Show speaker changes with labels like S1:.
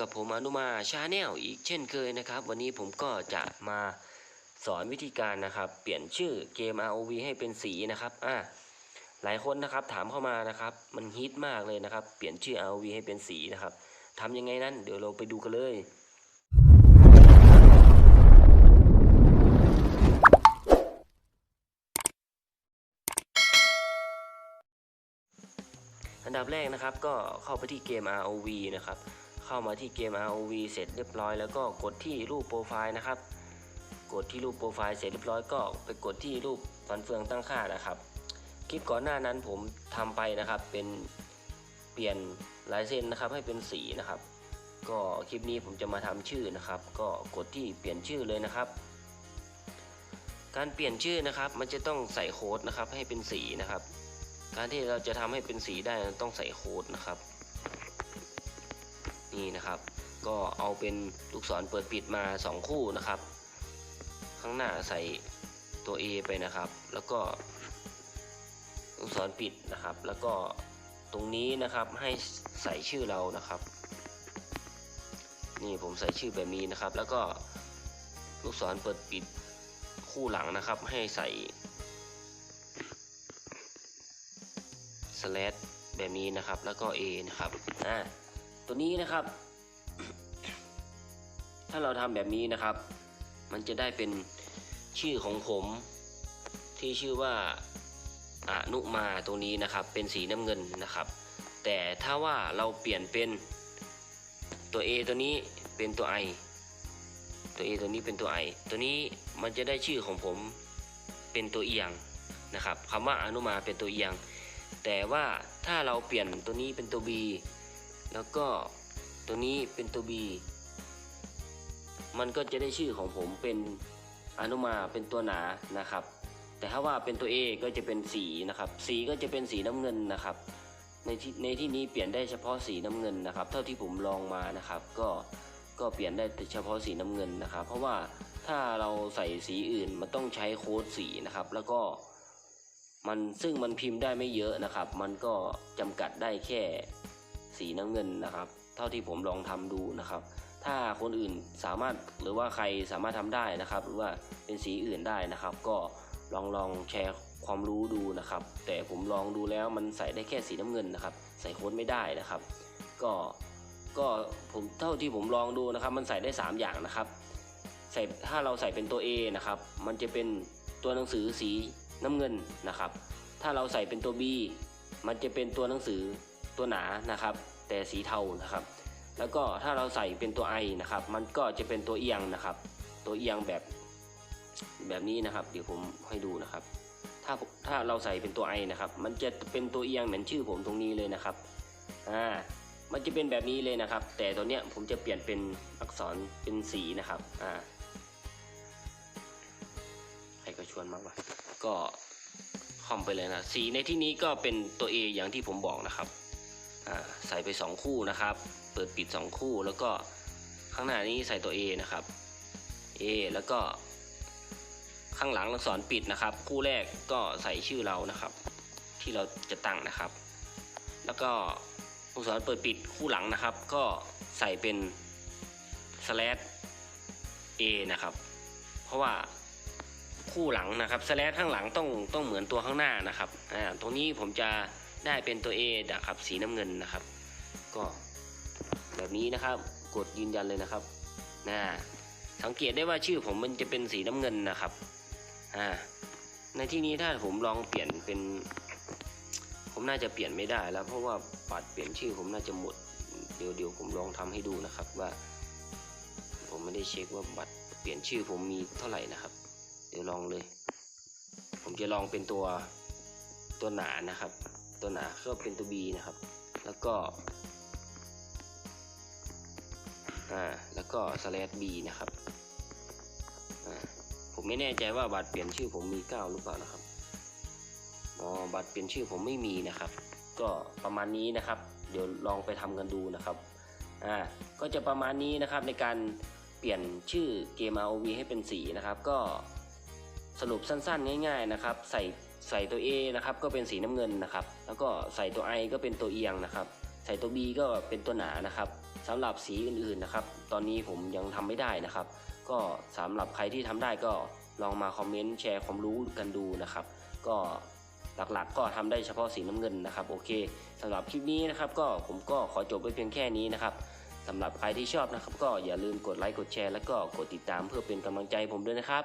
S1: กับผมอนุมาชาแนลอีกเช่นเคยนะครับ วันนี้ผมก็จะมาสอนวิธีการนะครับ เปลี่ยนชื่อเกม ROV ให้เป็นสีนะครับอะหลายคนนะครับถามเข้ามานะครับ มันฮิตมากเลยนะครับ เปลี่ยนชื่อ ROV ให้เป็นสีนะครับทำยังไงนั้น เดี๋ยวเราไปดูกันเลยอันดับแรกนะครับก็เข้าไปที่เกม ROV นะครับ เข้ามาที่เกม ROV เสร็จเรียบร้อยแล้วก็กดที่รูปโปรไฟล์นะครับ กดที่รูปโปรไฟล์เสร็จเรียบร้อยก็ไปกดที่รูปฟันเฟืองตั้งค่านะครับคลิปก่อนหน้านั้นผมทำไปนะครับเป็นเปลี่ยนลายเส้นนะครับให้เป็นสีนะครับ ก็คลิปนี้ผมจะมาทำชื่อนะครับ ก็กดที่เปลี่ยนชื่อเลยนะครับ การเปลี่ยนชื่อนะครับ มันจะต้องใส่โค้ดนะครับให้เป็นสีนะครับ การที่เราจะทำให้เป็นสีได้ต้องใส่โค้ดนะครับ นี่นะครับ ก็เอาเป็นลูกศรเปิดปิดมา 2 คู่นะครับ ข้างหน้าใส่ตัว A ไปนะครับ แล้วก็ลูกศรปิดนะครับ แล้วก็ตรงนี้นะครับให้ใส่ชื่อเรานะครับ นี่ผมใส่ชื่อแบบนี้นะครับ แล้วก็ลูกศรเปิดปิดคู่หลังนะครับ ให้ใส่สแลดแบบนี้นะครับ แล้วก็ A นะครับอ่า ตัวนี้นะครับ ถ้าเราทำแบบนี้นะครับ มันจะได้เป็นชื่อของผมที่ชื่อว่าอนุมาตรงนี้นะครับ เป็นสีน้ำเงินนะครับ แต่ถ้าว่าเราเปลี่ยนเป็นตัว A ตัวนี้เป็นตัว I ตัว A ตัวนี้เป็นตัว I ตัวนี้มันจะได้ชื่อของผมเป็นตัวเอียงนะครับคำว่าอนุมาเป็นตัวเอียง แต่ว่าถ้าเราเปลี่ยนตัวนี้เป็นตัว B แล้วก็ตัวนี้เป็นตัว B มันก็จะได้ชื่อของผมเป็นอนุมาเป็นตัวหนานะครับ แต่ถ้าว่าเป็นตัว A ก็จะเป็นสีนะครับ สีก็จะเป็นสีน้ำเงินนะครับ ในที่ในที่นี้เปลี่ยนได้เฉพาะสีน้ำเงินนะครับ เท่าที่ผมลองมานะครับ ก็ก็เปลี่ยนได้เฉพาะสีน้ำเงินนะครับ เพราะว่าถ้าเราใส่สีอื่นมันต้องใช้โค้ดสีนะครับ แล้วก็มันซึ่งมันพิมพ์ได้ไม่เยอะนะครับ มันก็จำกัดได้แค่ สีน้ำเงินนะครับ เท่าที่ผมลองทำดูนะครับ ถ้าคนอื่นสามารถหรือว่าใครสามารถทำได้นะครับ หรือว่าเป็นสีอื่นได้นะครับ ก็ลองลองแชร์ความรู้ดูนะครับ แต่ผมลองดูแล้วมันใส่ได้แค่สีน้ำเงินนะครับ ใส่โค้ดไม่ได้นะครับ ก็ก็ผมเท่าที่ผมลองดูนะครับ มันใส่ได้ 3 อย่างนะครับใส่ถ้าเราใส่เป็นตัว A นะครับ มันจะเป็นตัวหนังสือสีน้ำเงินนะครับ ถ้าเราใส่เป็นตัว B มันจะเป็นตัวหนังสือ ตัวหนานะครับ แต่สีเทานะครับ แล้วก็ถ้าเราใส่เป็นตัว I นะครับ มันก็จะเป็นตัวเอียงนะครับ ตัวเอียงแบบแบบนี้นะครับ เดี๋ยวผมให้ดูนะครับ ถ้าถ้าเราใส่เป็นตัว I นะครับ มันจะเป็นตัวเอียงเหมือนชื่อผมตรงนี้เลยนะครับอ่ามันจะเป็นแบบนี้เลยนะครับ แต่ตัวเนี้ยผมจะเปลี่ยนเป็นอักษรเป็นสีนะครับอ่าใครก็ชวนมากวะก็คอมไปเลยนะ สีในที่นี้ก็เป็นตัว A อย่างที่ผมบอกนะครับ ใส่ไป 2 คู่นะครับ เปิดปิด 2 คู่แล้วก็ข้างหน้านี้ใส่ตัว A นะครับ A แล้วก็ข้างหลังอักษรปิดนะครับ คู่แรกก็ใส่ชื่อเรานะครับ ที่เราจะตั้งนะครับ แล้วก็อักษรเปิดปิดคู่หลังนะครับ ก็ใส่เป็น slash a นะครับ เพราะว่าคู่หลังนะครับ slash ข้างหลังต้องต้องเหมือนตัวข้างหน้านะครับอ่าตรงนี้ผมจะ ได้เป็นตัว a นะครับสีน้ำเงินนะครับ ก็แบบนี้นะครับกดยืนยันเลยนะครับนะสังเกตได้ว่าชื่อผมมันจะเป็นสีน้ำเงินนะครับอ่าในที่นี้ถ้าผมลองเปลี่ยนเป็น ผมน่าจะเปลี่ยนไม่ได้แล้ว เพราะว่าบัตรเปลี่ยนชื่อผมน่าจะหมดเดี๋ยวเดี๋ยวผมลองทำให้ดูนะครับว่า ผมไม่ได้เช็คว่าบัตรเปลี่ยนชื่อผมมีเท่าไหร่นะครับ เดี๋ยวลองเลย ผมจะลองเป็นตัวตัวหนานะครับ ตัวหนาก็เป็นตัว B นะครับ แล้วก็อ่าแล้วก็ slash b นะครับอ่าผมไม่แน่ใจว่าบัตรเปลี่ยนชื่อผมมี 9 หรือเปล่านะครับอ๋อบัตรเปลี่ยนชื่อผมไม่มีนะครับ ก็ประมาณนี้นะครับ เดี๋ยวลองไปทำกันดูนะครับอ่าก็จะประมาณนี้นะครับในการเปลี่ยนชื่อเกม ROV ให้เป็นสีนะครับ ก็ สรุปสั้นๆ ง่ายๆนะครับ ใส่ใส่ตัว A นะครับก็เป็นสีน้ำเงินนะครับ แล้วก็ใส่ตัว I ก็เป็นตัวเอียงนะครับ ใส่ตัว B ก็เป็นตัวหนานะครับสำหรับสีอื่นๆนะครับ ตอนนี้ผมยังทำไม่ได้นะครับ ก็สำหรับใครที่ทำได้ก็ลองมาคอมเมนต์แชร์ความรู้กันดูนะครับ ก็หลักๆ ก็ทำได้เฉพาะสีน้ำเงินนะครับโอเคสำหรับคลิปนี้นะครับ ก็ผมก็ขอจบไปเพียงแค่นี้นะครับสำหรับใครที่ชอบนะครับ ก็อย่าลืมกดไลค์กดแชร์ แล้วก็กดติดตามเพื่อเป็นกำลังใจผมด้วยนะครับ